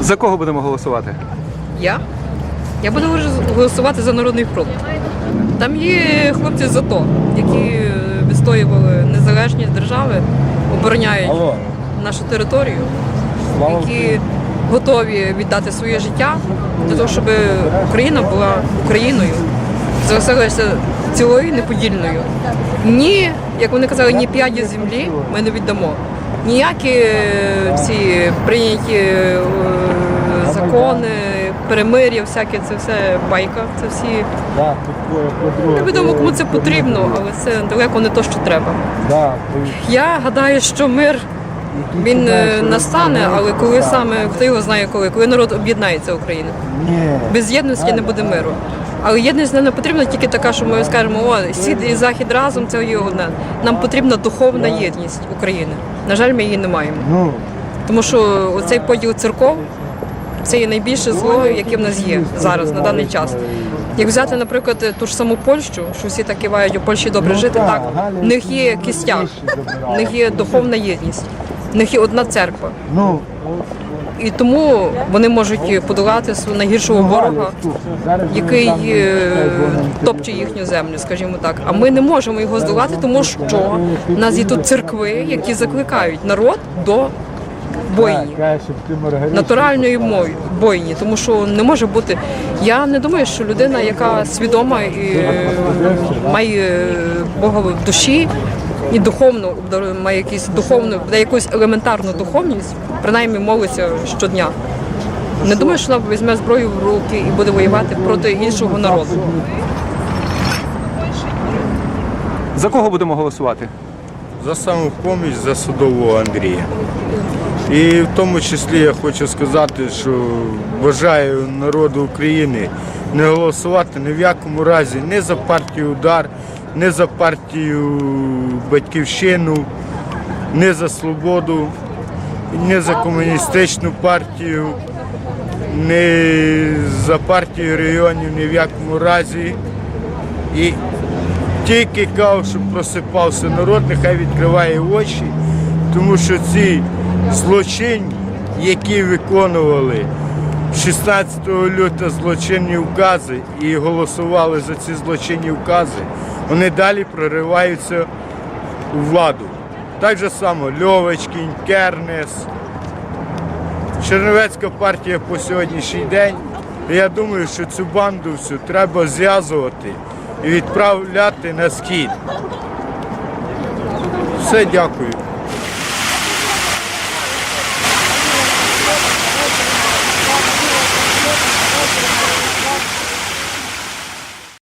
За кого будемо голосувати? Я? Я буду голосувати за Народний фронт. Там є хлопці з АТО, які відстоювали незалежність держави, обороняють Алло, нашу територію, слава які готові віддати своє життя для того, щоб Україна була Україною, залишилася цілою неподільною. Ні, як вони казали, ні п'яді землі ми не віддамо. Ніякі е, всі прийняті е, закони, перемир'я, всяке це все байка. Це всі тут невідомо кому це потрібно, але це далеко не то, що треба. Я гадаю, що мир він е, настане, але коли саме хто його знає, коли коли народ об'єднається Україна. Без єдності не буде миру. Але єдність нам не потрібна тільки така, що ми скажемо, о, схід і захід разом це є одне. Нам потрібна духовна єдність України. На жаль, ми її не маємо. Ну, Тому що оцей поділ церков це є найбільше зло, яке в нас є зараз на даний час. Як взяти, наприклад, ту ж саму Польщу, що всі так кивають у Польщі добре жити, так в них є кістяк, в них є духовна єдність, в них є одна церква. ну, І тому вони можуть подолати свого найгіршого ворога, який е, топче їхню землю, скажімо так. А ми не можемо його здолати, тому що в нас є тут церкви, які закликають народ до бойні. Натуральної бойні, тому що не може бути. Я не думаю, що людина, яка свідома і е, має е, Бога в душі і духовно має якусь духовну, де якусь елементарну духовність, принаймні молиться щодня. Не думаю, що вона візьме зброю в руки і буде воювати проти іншого народу. За кого будемо голосувати? за самопоміч за судового Андрія. І в тому числі я хочу сказати, що бажаю народу України не голосувати ні в якому разі не за партію Удар, не за партію Батьківщину, не за свободу, не за комуністичну партію, не за партію регіонів ні в якому разі. І тільки кажу, щоб просипався народ, нехай відкриває очі, тому що ці злочинні, які виконували 16 лютого злочинні укази і голосували за ці злочинні укази, вони далі прориваються у владу. Так же само Льовочкін, Кернес, Чернівецька партія по сьогоднішній день. Я думаю, що цю банду всю треба зв'язувати і відправляти на схід. Все, дякую.